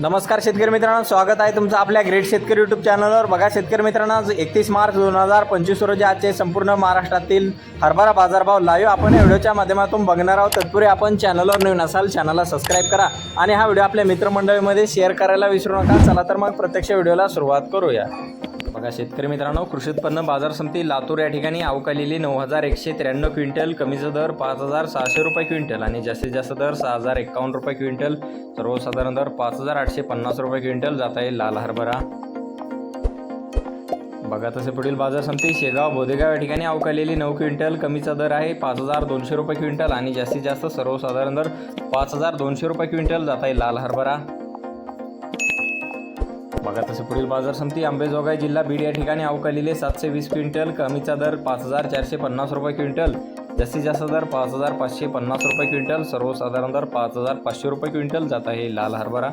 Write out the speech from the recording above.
नमस्कार शेतकरी मित्रांनो स्वागत आहे तुमचं आपल्या ग्रेट शेतकरी यूट्यूब चॅनलवर बघा शेतकरी मित्रांनो आज एकतीस मार्च दोन हजार पंचवीस रोजी आजचे संपूर्ण महाराष्ट्रातील हरभरा बाजारभाव लाईव्ह आपण व्हिडिओच्या माध्यमातून बघणार आहोत. तत्पूर्वी आपण चॅनलवर नवीन असाल चॅनलला सबस्क्राईब करा आणि हा व्हिडिओ आपल्या मित्रमंडळीमध्ये शेअर करायला विसरू नका. चला तर मग प्रत्यक्ष व्हिडिओला सुरुवात करूया. बघा शेतकरी मित्रांनो कृषी उत्पन्न बाजार समिती लातूर या ठिकाणी अवकालेली नऊ हजार एकशे त्र्याण्णव क्विंटल कमीचा दर पाच हजार सहाशे रुपये क्विंटल आणि जास्तीत जास्त दर सहा हजार एकावन्न रुपये क्विंटल. सर्वसाधारण दर पाच हजार आठशे पन्नास रुपये क्विंटल. जात आहे लाल हरभरा. बघा तसे पुढील बाजार समिती शेगाव बोदेगाव या ठिकाणी अवकालेली नऊ क्विंटल कमीचा दर आहे पाच हजार दोनशे रुपये क्विंटल आणि जास्तीत जास्त सर्वसाधारण दर पाच हजार दोनशे रुपये क्विंटल. जात आहे लाल हरभरा. बघा तसे पुढील बाजार समिती आंबेजोगाई जिल्हा बीड या ठिकाणी अवकालेले सातशे वीस क्विंटल कमीचा दर पाच हजार चारशे पन्नास रुपये क्विंटल जास्तीत जास्त दर पाच हजार पाचशे पन्नास रुपये क्विंटल सर्वसाधारण दर पाच हजार पाचशे रुपये क्विंटल जात आहे लाल हरभरा.